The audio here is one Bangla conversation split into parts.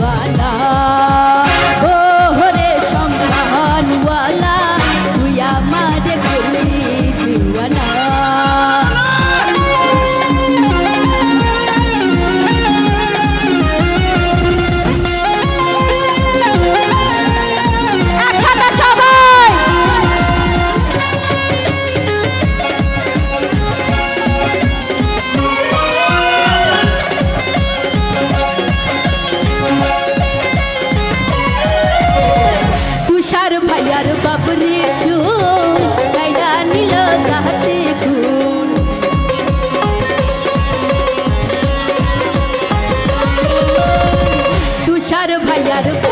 वाला Claro.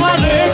água.